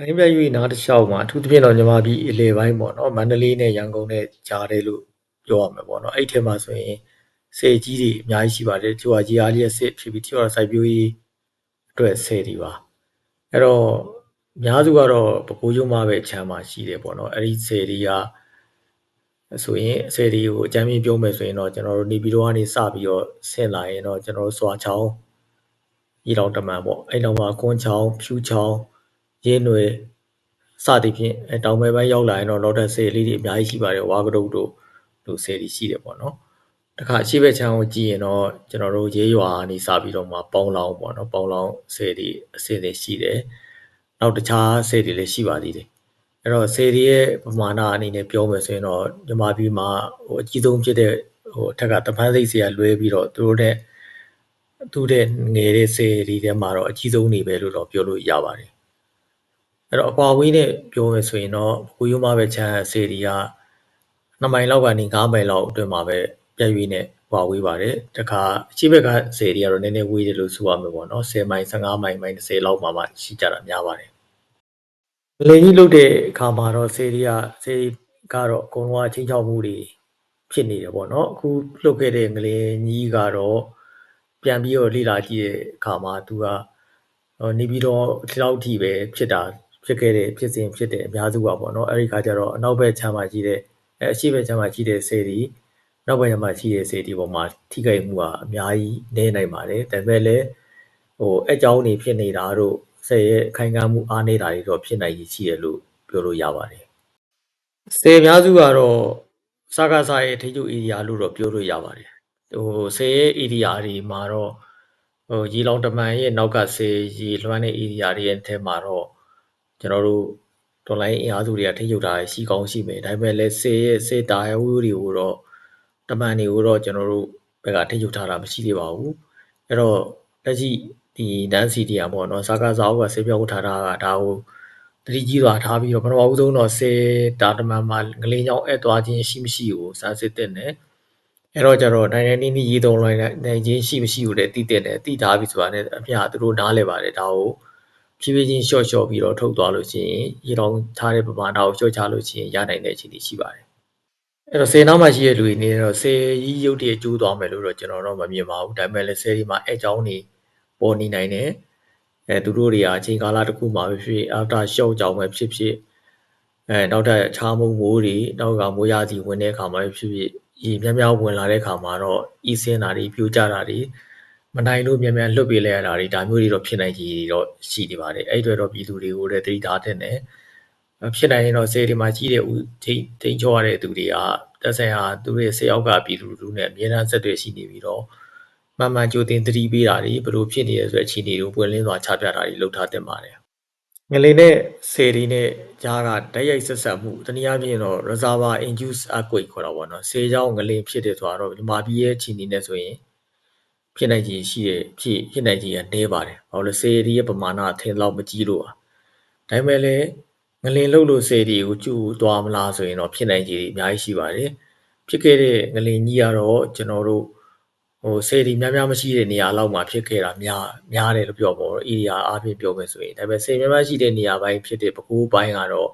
တိုင်းပြရွေနားတစ်လျှောက်မှာအထူးသဖြင့်တော့မြန်မာပြည်အလဲပိုင်းပေါ့နော်မန္တလေးနဲ့ရန်ကုန်နဲ့ကြားတယ်လို့ပြောရမှာပေါ့နော်အဲ့ထဲမှာဆိုရင်စေကြီးတွေအများကြီးရှိပါတယ်သူကကြီးအားလျက်စစ်ဖြစ်ပြီးသူကစိုက်ပျိုးရေးအတွက်ဆယ်တွေပါအဲ့တော့အများစုကတော့ပကိုးကျုံမှာပဲခြံမှာရှိတယ်ပေါ့နော်အဲ့ဒီဆယ်တွေကဆိုရင်ဆယ်တွေကိုအကြမ်းမြင်ပြောမယ်ဆိုရင်တော့ကျွန်တော်တို့နေပြည်တော်ကနေစပြီးတော့ဆင်လာရင်တော့ကျွန်တော်တို့စွာချောင်းရေတောင်တမန်ပေါ့အဲ့တော့မှာကွန်းချောင်းဖြူချောင်း ရင်းနွယ်စသည်ဖြင့်အဲတောင်ဘက်ပိုင်းရောက်လာရင်တော့နောက်ထပ်ဆယ်လေးတွေအများကြီးရှိပါတယ်ဝါကတုတ်တို့တို့ဆယ်တွေရှိတယ်ပေါ့နော်တခါအရှိဘက်ချမ်းကိုကြည့်ရင်တော့ကျွန်တော်တို့ရေးရွာနေစပြီးတော့မှပေါင်းလောင်းပေါ့နော်ပေါင်းလောင်းဆယ်တွေအစင်တွေရှိတယ်နောက်တခြားဆယ်တွေလည်းရှိပါသေးတယ်အဲ့တော့ဆယ်တွေရဲ့ပမာဏအနေနဲ့ပြောမယ်ဆိုရင်တော့မြန်မာပြည်မှာဟိုအကြီးဆုံးဖြစ်တဲ့ဟိုအထက်ကတပန်းစိတ်ဆရာလွဲပြီးတော့သူတို့တဲ့သူတဲ့ငယ်တဲ့ဆယ်တွေထဲမှာတော့အကြီးဆုံးနေပဲလို့တော့ပြောလို့ရပါတယ် အဲ့တော့အကွာဝေးနဲ့ပြောမယ်ဆိုရင်တော့ကိုရိုးမပဲချမ်းစေဒီက2မိုင်လောက်ကနေ9မိုင်လောက်အတွင်းမှာပဲပြည့်ရွေးနဲ့ကွာဝေးပါတယ်တခါအချိဘက်ကစေဒီကတော့နည်းနည်းဝေးတယ်လို့ဆိုရမှာပေါ့နော်10မိုင်15မိုင်မိုင်30လောက်မှမှရှိကြတာများပါတယ်လေကြီးလုတ်တဲ့အခါမှာတော့စေဒီကစေကတော့အကုန်လုံးအချင်းချောက်မှုတွေဖြစ်နေတယ်ပေါ့နော်အခုလုတ်ခဲ့တဲ့ငလင်းကြီးကတော့ပြန်ပြီးတော့လေ့လာကြည့်တဲ့အခါမှာသူကနေပြီးတော့ဒီလောက်ထိပဲဖြစ်တာ ဖြစ်ခဲ့တဲ့ဖြစ်စဉ်ဖြစ်တဲ့အများစုပါပေါ့နော်အဲ့ဒီခါကျတော့အနောက်ဘက်ခြမ်းမှာရှိတဲ့အဲအရှိဘက်ခြမ်းမှာရှိတဲ့ဆေးတွေနောက်ဘက်ခြမ်းမှာရှိတဲ့ဆေးတွေပေါ်မှာထိခိုက်မှုကအများကြီးနေနိုင်ပါတယ်ဒါပေမဲ့လည်းဟိုအကြောင်းတွေဖြစ်နေတာတို့ဆယ်ရဲ့ခိုင်ခံမှုအားနေတာတွေတော့ဖြစ်နိုင်ရရှိတယ်လို့ပြောလို့ရပါတယ်ဆယ်အများစုကတော့စကားစားရဲ့ထိကျုပ်ဧရိယာလို့တော့ပြောလို့ရပါတယ်ဟိုဆယ်ရဲ့ဧရိယာတွေမှာတော့ဟိုရေလောင်တမန်ရဲ့နောက်ကဆေးရေလွှမ်းတဲ့ဧရိယာတွေရဲ့အထက်မှာတော့ ကျွန်တော်တို့ဒေါ်လာအင်အားစုတွေကထိချုပ်ထားရှိကောင်းရှိမယ်ဒါပေမဲ့လည်းစေရဲ့စေတာယဝူတွေကိုတော့တမန်တွေကိုတော့ကျွန်တော်တို့ဘက်ကထိချုပ်ထားတာမရှိသေးပါဘူးအဲ့တော့လက်ရှိဒီနန်းစီတီယာပေါ့နော်စာကာစာအုပ်ကဆေးပြောက်ထားတာကဒါကိုတတိကြီးစွာထားပြီးတော့ပထမဦးဆုံးတော့စေတာတမန်မှာငလင်းချောင်းအဲ့သွားခြင်းရှိမရှိကိုစာစစ်တဲ့နဲ့အဲ့တော့ကျတော့နိုင်နိုင်နီးနီးရေးသုံးလိုက်နိုင်ခြင်းရှိမရှိကိုလည်းသိတဲ့နဲ့သိထားပြီဆိုတာနဲ့အပြသူတို့နားလဲပါတယ်ဒါကို ဖြည်းဖြည်းချင်းရှော့ရှော့ပြီးတော့ထုတ်သွားလို့ရှိရင်ရေတောင်ထားတဲ့ပမာဏကိုရှော့ချလို့ရှိရင်ရနိုင်တဲ့အခြေအနေရှိပါတယ်အဲ့တော့စေနောက်မှာရှိတဲ့လူတွေနေတော့စေကြီးရုပ်တရက်ကျိုးသွားမယ်လို့တော့ကျွန်တော်တော့မမြင်ပါဘူးဒါပေမဲ့လည်းစေဒီမှာအဲကြောင်းနေပေါ်နေနိုင်တယ်အဲသူတို့တွေကအချိန်ကာလတစ်ခုမှာပဲဖြစ်အာတာရှော့ကြောင်ပဲဖြစ်ဖြစ်အဲနောက်ထပ်ခြားမုံမိုးတွေနောက်ကမိုးရစီဝင်တဲ့အခါမှာဖြစ်ဖြစ်ရေများများဝင်လာတဲ့အခါမှာတော့ဤစင်းတာတွေပြိုကျတာတွေ မနိုင်လို့မြန်မြန်လွတ်ပေးလိုက်ရတာတွေ ဒါမျိုးတွေတော့ ဖြစ်နိုင်ကြီးတော့ ရှိနေပါတယ် အဲ့အတွက်တော့ ပြည်သူတွေကိုလည်းတတိထားတဲ့နဲ့ဖြစ်နိုင်ရင်တော့စေဒီမှာ ကြီးတဲ့ဦးထိထိချောရတဲ့သူတွေကတက်ဆိုင်ဟာသူတို့ရဲ့ဆေးအောက်က ပြည်သူလူနဲ့ အများအားဆက်သွယ်ရှိနေပြီးတော့ မှန်မှန်ကြိုတင်သတိပေးတာတွေ ဘယ်လိုဖြစ်နေရဆိုတဲ့ အခြေအနေတွေကို ပွင့်လင်းစွာ ချပြတာတွေ လုပ်ထားတင်ပါတယ် ငလင်နဲ့စေဒီနဲ့ကြားကဓာတ်ရိုက်ဆက်ဆက်မှု တနည်းအားဖြင့်တော့ reservoir induced earthquake ခေါ်တာပေါ့နော်ဆေးကြောင်းငလင်ဖြစ်တယ်ဆိုတော့ မြန်မာပြည်ရဲ့ အခြေအနေနဲ့ဆိုရင် ဖြစ်နိုင်ခြေရှိတဲ့ဖြစ်ဖြစ်နိုင်ခြေကနည်းပါတယ်။ဘာလို့လဲစေရီရဲ့ပမာဏအထင်လောက်မကြီးလို့ပါ။ဒါပေမဲ့လည်းငလင်လှုပ်လို့စေရီကိုကျူသွားမလားဆိုရင်တော့ဖြစ်နိုင်ခြေအများကြီးရှိပါတယ်။ဖြစ်ခဲ့တဲ့ငလင်ကြီးကတော့ကျွန်တော်တို့ဟိုစေရီများများမရှိတဲ့နေရာလောက်မှာဖြစ်ခဲ့တာများများတယ်လို့ပြောပေါ့။ဧရိယာအားဖြင့်ပြောမယ်ဆိုရင်ဒါပေမဲ့စေများများရှိတဲ့နေရာပိုင်းဖြစ်တဲ့ပဲခူးပိုင်းကတော့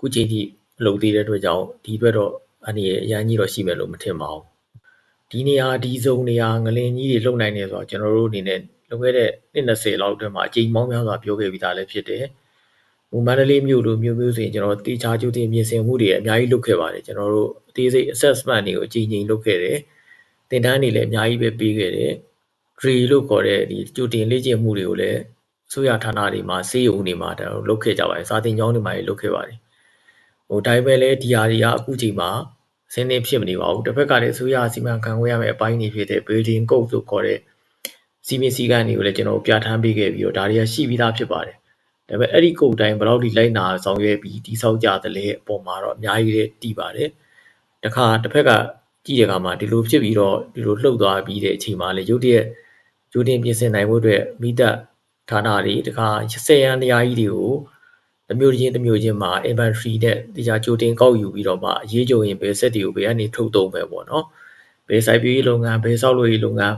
ခုချိန်ထိမလုပ်သေးတဲ့အတွက်ကြောင့်ဒီဘက်တော့အနေအရန်ကြီးတော့ရှိမယ်လို့မထင်ပါဘူး။ ဒီနေရာဒီဇုံနေရာငလင်ကြီးတွေလှုပ်နိုင်တယ်ဆိုတော့ကျွန်တော်တို့အနေနဲ့လွန်ခဲ့တဲ့နှစ်20လောက်အတွင်းမှာအကြိမ်ပေါင်းများစွာပြောခဲ့ပြီးသားလည်းဖြစ်တယ်။ဟိုမန္တလေးမြို့လိုမြို့မျိုးဆိုရင်ကျွန်တော်တေချာကျူတင်ပြင်ဆင်မှုတွေအများကြီးလုပ်ခဲ့ပါတယ်ကျွန်တော်တို့အသေးစိတ် assessment တွေကိုအကြိမ်ကြိမ်လုပ်ခဲ့တယ်။သင်တန်းတွေလည်းအများကြီးပဲပေးခဲ့တယ်။ tree လို့ခေါ်တဲ့ဒီကျူတင်လေ့ကျင့်မှုတွေကိုလည်းအစိုးရဌာနတွေမှာစေယုံတွေမှာတော့လုပ်ခဲ့ကြပါတယ်။စာသင်ကျောင်းတွေမှာလည်းလုပ်ခဲ့ပါတယ်။ဟိုဒါပေမဲ့လည်းဒီဟာတွေကအခုချိန်မှာ ဆင်းနေဖြစ်မနေပါဘူးတစ်ဖက်ကလည်းအစိုးရစီမံခန့်ခွဲရမယ့်အပိုင်းတွေဖြစ်တဲ့ building code လို့ခေါ်တဲ့စီမင်းစည်းကမ်းတွေကိုလည်းကျွန်တော်ပြဋ္ဌာန်းပေးခဲ့ပြီးတော့ဒါတွေကရှိပြီးသားဖြစ်ပါတယ်ဒါပေမဲ့အဲ့ဒီ code တိုင်းဘယ်လောက်ထိလိုက်နာဆောင်ရွက်ပြီးတိဆောက်ကြသလဲအပေါ်မှာတော့အများကြီးတည်ပါတယ်တခါတစ်ဖက်ကကြည့်ရကမှဒီလိုဖြစ်ပြီးတော့ဒီလိုလှုပ်သွားပြီးတဲ့အချိန်မှာလေရုတ်တရက်ဂျိုတင်ပြင်ဆင်နိုင်ဖို့အတွက်မိသက်ဌာနတွေတခါဆယ်ရန်တရားကြီးတွေကို တစ်မျိုးချင်းတစ်မျိုးချင်းမှာ inventory နဲ့တရားကြိုတင်ကောက်ယူပြီးတော့မှအရေးကြုံရင်ဘယ်ဆက်တွေကိုဘယ်ကနေထုတ်သုံးပဲပေါ့နော်ဘယ်စိုက်ပျိုးရေးလုပ်ငန်းဘယ်ဆောက်လုပ်ရေးလုပ်ငန်း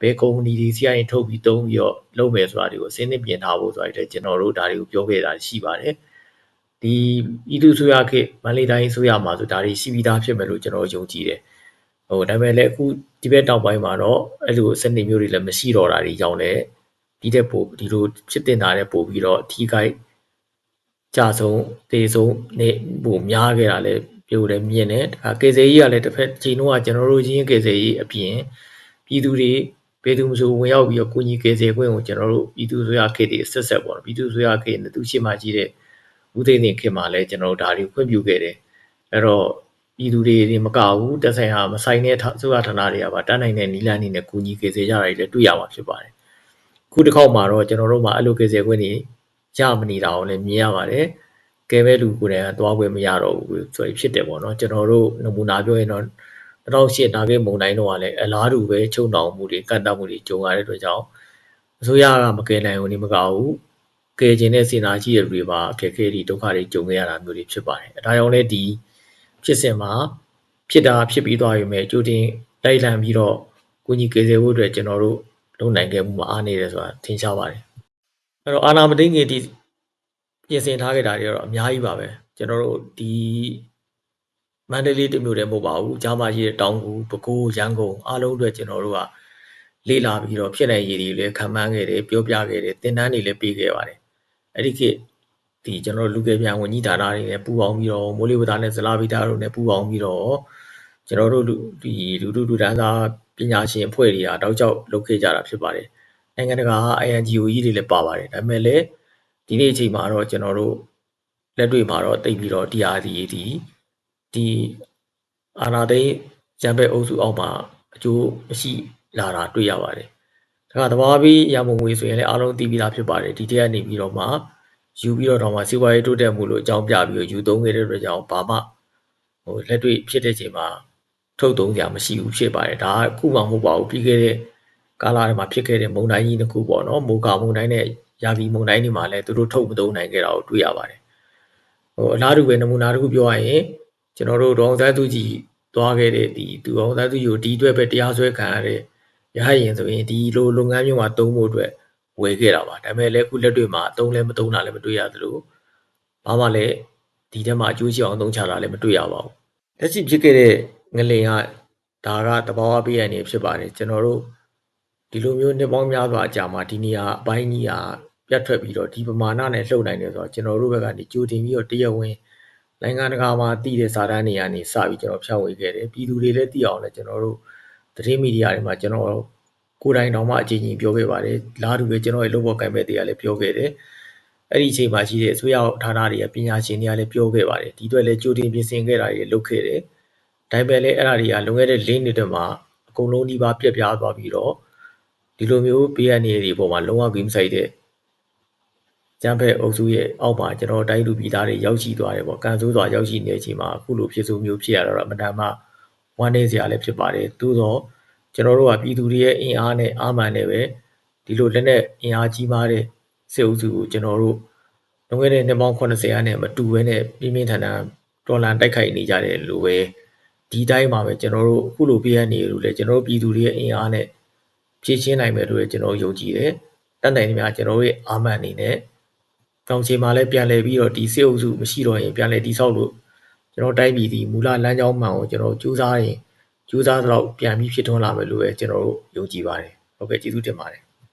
ဘယ်ကုမ္ပဏီတွေစီကနေထုတ်ပြီးတုံးပြီးတော့လုပ်မယ်ဆိုတာတွေကိုအစင်းသင့်ပြင်ထားဖို့ဆိုတာတွေလည်းကျွန်တော်တို့ဒါတွေကိုပြောခဲ့တာရှိပါတယ်ဒီဤသူဆိုရခေတ်မန္တလေးတိုင်းဆိုရမှာဆိုဒါတွေရှိပြီးသားဖြစ်မယ်လို့ကျွန်တော်ယုံကြည်တယ်ဟိုဒါပေမဲ့လည်းအခုဒီဘက်တောင်ပိုင်းမှာတော့အဲ့လိုစနစ်မျိုးတွေလည်းမရှိတော့တာတွေကြောင့်လည်းဒီတဲ့ပို့ဒီလိုဖြစ်တင်တာတဲ့ပို့ပြီးတော့ထီးကိုက် ကြဆုံးတေဆုံးနေပို့များခဲ့တာလည်းပြောတယ်မြင်တယ်ဒါကေစေကြီးကလည်းတစ်ဖက်ချိန်တော့ကျွန်တော်တို့ချင်းကေစေကြီးအပြင်ပြည်သူတွေဘယ်သူမှမဆိုဝင်ရောက်ပြီးတော့ကိုကြီးကေစေခွင့်ကိုကျွန်တော်တို့ပြည်သူဆိုရခေတ်တွေဆက်ဆက်ပေါ့နော်ပြည်သူဆိုရခေတ်နဲ့သူရှိမှကြီးတဲ့ဦးသိန်းနေခေတ်မှာလည်းကျွန်တော်တို့ဒါတွေခွင့်ပြုခဲ့တယ်အဲ့တော့ပြည်သူတွေဒီမကဘူးတက်ဆိုင်ဟာမဆိုင်တဲ့ဆိုရဌာနတွေကပါတန်းနိုင်တဲ့နီလန်းနေနဲ့ကိုကြီးကေစေကြတာတွေလည်းတွေ့ရမှာဖြစ်ပါတယ်ခုတစ်ခေါက်မှာတော့ကျွန်တော်တို့မှာအဲ့လိုကေစေခွင့်တွေ ရမနေတာကိုလည်းမြင်ရပါတယ်ကဲပဲလူကိုယ်တိုင်ကသွားခွင့်မရတော့ဘူးဆိုရင်ဖြစ်တယ်ပေါ့နော်ကျွန်တော်တို့နမူနာပြောရင်တော့2008နာဂိတ်မုံတိုင်းတော့ကလည်းအလားတူပဲချုံတောင်မှုတွေကန့်တတ်မှုတွေကြုံရတဲ့အတွက်ကြောင့်အစိုးရကမကယ်နိုင်ဘူးဒီမကဘူးကယ်ခြင်းနဲ့စေနာကြီးတဲ့လူတွေပါအခက်အခဲတွေဒုက္ခတွေကြုံခဲ့ရတာမျိုးတွေဖြစ်ပါတယ်အဲဒါကြောင့်လည်းဒီဖြစ်စဉ်မှာဖြစ်တာဖြစ်ပြီးသွားပြီမဲ့ကြိုတင်တိုက်လံပြီးတော့ကိုကြီးကေစေဖို့အတွက်ကျွန်တော်တို့လုပ်နိုင်ခဲ့မှုမအားနေတယ်ဆိုတာထင်ရှားပါတယ် အဲ့တော့အာနာမသိငေဒီပြင်ဆင်ထားခဲ့တာတွေကတော့အများကြီးပါပဲကျွန်တော်တို့ဒီမန္တလေးတမျိုးတည်းမဟုတ်ပါဘူးကြားမှာရှိတဲ့တောင်ကူပဲခူးရန်ကုန်အားလုံးအတွက်ကျွန်တော်တို့ကလေ့လာပြီးတော့ဖြစ်နိုင်ရည်တွေလည်းခံမှန်းခဲ့တယ်ပြောပြခဲ့တယ်သင်တန်းတွေလည်းပေးခဲ့ပါတယ်အဲ့ဒီခေတ်ဒီကျွန်တော်တို့လူကယ်ပြန်ဝန်ကြီးဌာနတွေနဲ့ပူးပေါင်းပြီးတော့မိုးလေဝသနဲ့ဇလာဗီတာတို့နဲ့ပူးပေါင်းပြီးတော့ကျွန်တော်တို့လူဒီလူလူလူတန်းသားပညာရှင်အဖွဲ့တွေကတောက်ကြောက်လုပ်ခဲ့ကြတာဖြစ်ပါတယ် နိုင်ငံတကာ INGO ကြီးတွေလည်းပါပါတယ်ဒါပေမဲ့လည်းဒီနေ့အချိန်မှာတော့ကျွန်တော်တို့လက်တွေ့မှာတော့တိတ်ပြီးတော့ TRD ဒီဒီအာနာသိန်းဂျမ်ဘက်အုပ်စုအောက်မှာအကျိုးမရှိလာတာတွေ့ရပါတယ်။ဒါကတဘာပြီးရမုံငွေဆိုရင်လည်းအားလုံးသိပြီးသားဖြစ်ပါတယ်ဒီတရက်နေပြီးတော့မှယူပြီးတော့တော့မှစီးပွားရေးတိုးတက်မှုလို့အကြောင်းပြပြီးတော့ယူသုံးခဲ့တဲ့အတွက်ကြောင့်ဘာမှဟိုလက်တွေ့ဖြစ်တဲ့ချိန်မှာထုတ်သုံးကြမရှိဘူးဖြစ်ပါတယ်ဒါကခုမှမဟုတ်ပါဘူးပြီးခဲ့တဲ့ ကာလတွေမှာဖြစ်ခဲ့တဲ့မုံတိုင်းကြီးတစ်ခုပေါ့နော်မိုးကာမုံတိုင်းနဲ့ရာသီမုန်တိုင်းတွေမှာလည်းသူတို့ထုတ်မသုံးနိုင်ခဲ့တာကိုတွေ့ရပါတယ်ဟိုအလားတူပဲနမူနာတစ်ခုပြောရရင်ကျွန်တော်တို့ဒေါအောင်ဆန်းစုကြည်သွားခဲ့တဲ့ဒီသူဒေါအောင်ဆန်းစုကြည်ကိုဒီအတွက်ပဲတရားစွဲခံရတဲ့ရဟရင်ဆိုရင်ဒီလိုလုပ်ငန်းမျိုးမှာသုံးဖို့အတွက်ဝယ်ခဲ့တာပါဒါပေမဲ့လည်းအခုလက်တွေ့မှာအသုံးလည်းမသုံးတာလည်းမတွေ့ရသလိုဘာမှလည်းဒီထဲမှာအကျိုးရှိအောင်သုံးချတာလည်းမတွေ့ရပါဘူးလက်ရှိဖြစ်ခဲ့တဲ့ငလင်ကဒါကတဘာဝပြည့်ရနေဖြစ်ပါတယ်ကျွန်တော်တို့ ဒီလိုမျိုးနှစ်ပေါင်းများစွာအကြာမှာဒီနေရာအပိုင်းကြီးဟာပြတ်ထွက်ပြီးတော့ဒီပမာဏနဲ့လှုပ်နိုင်တယ်ဆိုတော့ကျွန်တော်တို့ဘက်ကနေကြိုတင်ပြီးတော့တရဝင်းနိုင်ငံတကာမှာတည်တဲ့စာတမ်းတွေကနေစပြီးကျွန်တော်ဖြန့်ဝေခဲ့တယ်ပြည်သူတွေလည်းသိအောင်လည်းကျွန်တော်တို့သတင်းမီဒီယာတွေမှာကျွန်တော်ကိုယ်တိုင်တောင်မှအကြိမ်ကြီးပြောခဲ့ပါတယ်လားတူပဲကျွန်တော်ရဲ့လုပ်ဖို့ကံမဲ့တရားလည်းပြောခဲ့တယ်အဲ့ဒီအချိန်မှာရှိတဲ့အစိုးရဌာနတွေကပညာရှင်တွေကလည်းပြောခဲ့ပါတယ်ဒီအတွက်လည်းကြိုတင်ပြင်ဆင်ခဲ့တာတွေလုပ်ခဲ့တယ်ဒါပေမဲ့လည်းအဲ့ဒါတွေကလွန်ခဲ့တဲ့၄နှစ်တည်းမှာအကုန်လုံးဒီပါပြက်ပြားသွားပြီးတော့ ဒီလိုမျိုး BNA တွေပေါ်မှာလုံးဝဂိမ်းဆိုင်တဲ့ကျန်းဖက်အုပ်စုရဲ့အောက်မှာကျွန်တော်တိုင်းလူပြည်သားတွေရောက်ရှိသွားတယ်ပေါ့ကန်ဆိုးစွာရောက်ရှိနေတဲ့အချိန်မှာအခုလိုဖြစ်ဆိုမျိုးဖြစ်ရတော့အမတန်မှဝမ်းနည်းစရာလည်းဖြစ်ပါတယ်သို့တော့ကျွန်တော်တို့ကပြည်သူတွေရဲ့အင်အားနဲ့အာမန်နဲ့ပဲဒီလိုလက်နဲ့အင်အားကြီးမားတဲ့စစ်အုပ်စုကိုကျွန်တော်တို့လွန်ခဲ့တဲ့နှစ်ပေါင်း80ရာနဲ့မတူဘဲနဲ့ပြင်းပြင်းထန်ထန်တော်လန်တိုက်ခိုက်နေကြတယ်လို့ပဲဒီတိုင်းမှာပဲကျွန်တော်တို့အခုလိုပြရနေလို့လေကျွန်တော်တို့ပြည်သူတွေရဲ့အင်အားနဲ့ ဖြည့်ရှင်းနိုင်မယ်လို့ကျွန်တော်ယုံကြည်တယ်တတ်နိုင်နေများကျွန်တော်တို့ရဲ့အာမန်အနေနဲ့တောင်ချေမှာလည်းပြန်လည်ပြီးတော့ဒီစစ်အုပ်စုမရှိတော့ရင်ပြန်လည်တိဆောက်လို့ကျွန်တော်တိုင်းပြည်ဒီမူလလမ်းကြောင်းမှန်ကိုကျွန်တော်ကြိုးစားရင်ကြိုးစားတော့ပြန်ပြီးဖြစ်ထွန်းလာမယ်လို့ပဲကျွန်တော်တို့ယုံကြည်ပါတယ်ဟုတ်ကဲ့ကျေးဇူးတင်ပါတယ်